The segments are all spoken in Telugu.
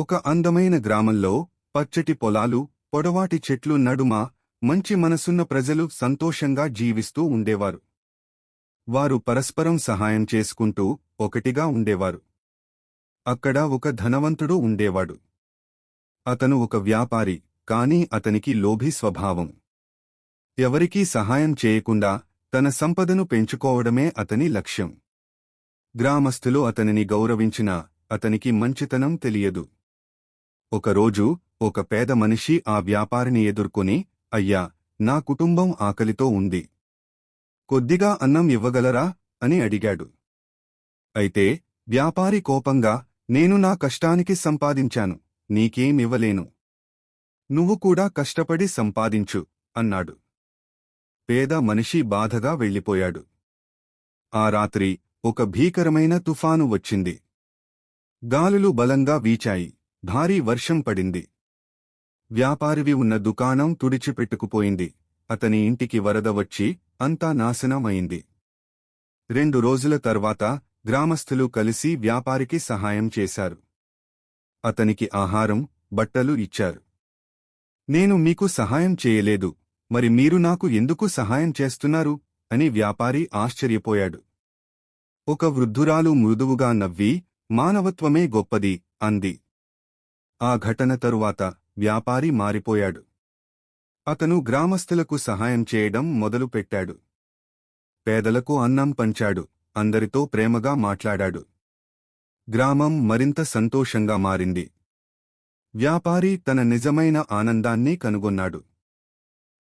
ఒక అందమైన గ్రామంలో పచ్చటి పొలాలు పొడవాటి చెట్లు నడుమ మంచి మనసున్న ప్రజలు సంతోషంగా జీవిస్తూ ఉండేవారు. వారు పరస్పరం సహాయం చేసుకుంటూ ఒకటిగా ఉండేవారు. అక్కడ ఒక ధనవంతుడు ఉండేవాడు. అతను ఒక వ్యాపారి కాని అతనికి లోభి స్వభావం. ఎవరికీ సహాయం చేయకుండా తన సంపదను పెంచుకోవడమే అతని లక్ష్యం. గ్రామస్థులు అతనిని గౌరవించినా అతనికి మంచితనం తెలియదు. ఒకరోజు ఒక పేద మనిషి ఆ వ్యాపారిని ఎదుర్కొని అయ్యా నా కుటుంబం ఆకలితో ఉంది. కొద్దిగా అన్నం ఇవ్వగలరా? అని అడిగాడు. అయితే వ్యాపారి కోపంగా నేను నా కష్టానికి సంపాదించాను నీకేమివ్వలేను నువ్వు కూడా కష్టపడి సంపాదించు అన్నాడు. పేద మనిషి బాధగా వెళ్ళిపోయాడు. ఆ రాత్రి ఒక భీకరమైన తుఫాను వచ్చింది. గాలులు బలంగా వీచాయి. భారీ వర్షం పడింది. వ్యాపారివి ఉన్న దుకాణం తుడిచిపెట్టుకుపోయింది. అతని ఇంటికి వరద వచ్చి అంతా నాశనమైంది. రెండు రోజుల తర్వాత గ్రామస్థులు కలిసి వ్యాపారికి సహాయం చేశారు. అతనికి ఆహారం బట్టలు ఇచ్చారు. నేను మీకు సహాయం చేయలేదు. మరి మీరు నాకు ఎందుకు సహాయం చేస్తున్నారు? అని వ్యాపారి ఆశ్చర్యపోయాడు. ఒక వృద్ధురాలు మృదువుగా నవ్వి మానవత్వమే గొప్పది అంది. ఆ ఘటన తరువాత వ్యాపారి మారిపోయాడు. అతను గ్రామస్థులకు సహాయం చేయడం మొదలుపెట్టాడు పేదలకు అన్నం పంచాడు అందరితో ప్రేమగా మాట్లాడాడు. గ్రామం మరింత సంతోషంగా మారింది. వ్యాపారి తన నిజమైన ఆనందాన్ని కనుగొన్నాడు.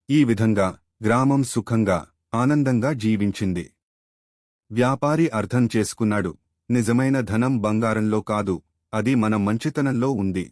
ఈ విధంగా గ్రామం సుఖంగా ఆనందంగా జీవించింది. వ్యాపారి అర్థం చేసుకున్నాడు నిజమైన ధనం బంగారంలో కాదు అది మన మంచితనంలో ఉంది.